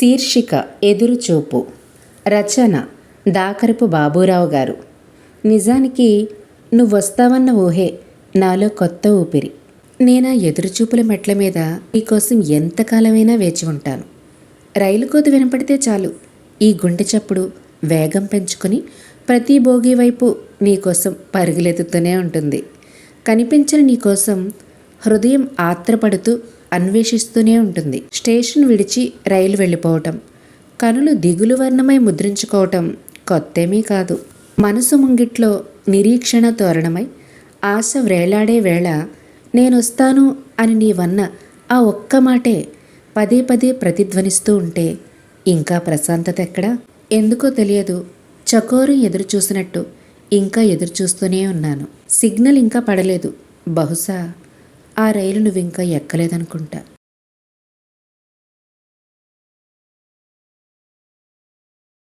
శీర్షిక ఎదురుచూపు. రచన దాకరపు బాబూరావు గారు. నిజానికి నువ్వు వస్తావన్న ఊహే నాలో కొత్త ఊపిరి. నేనా ఎదురుచూపుల మెట్ల మీద నీకోసం ఎంతకాలమైనా వేచి ఉంటాను. రైలు కోత వినపడితే చాలు. ఈ గుండె చప్పుడు వేగం పెంచుకొని ప్రతి భోగి వైపు నీకోసం పరుగులెత్తుతూనే ఉంటుంది. కనిపించిన నీకోసం హృదయం ఆత్రపడుతూ అన్వేషిస్తూనే ఉంటుంది. స్టేషన్ విడిచి రైలు వెళ్ళిపోవటం కనులు దిగులు వర్ణమై ముద్రించుకోవటం కొత్తేమీ కాదు. మనసు ముంగిట్లో నిరీక్షణ తోరణమై ఆశ వ్రేలాడే వేళ నేనొస్తాను అని నీవన్న ఆ ఒక్క మాటే పదే పదే ప్రతిధ్వనిస్తూ ఉంటే ఇంకా ప్రశాంతత ఎక్కడా? ఎందుకో తెలియదు. చకోరం ఎదురు చూసినట్టు ఇంకా ఎదురు చూస్తూనే ఉన్నాను. సిగ్నల్ ఇంకా పడలేదు. బహుశా ఆ రైలు నువ్వు ఇంకా ఎక్కలేదనుకుంటా.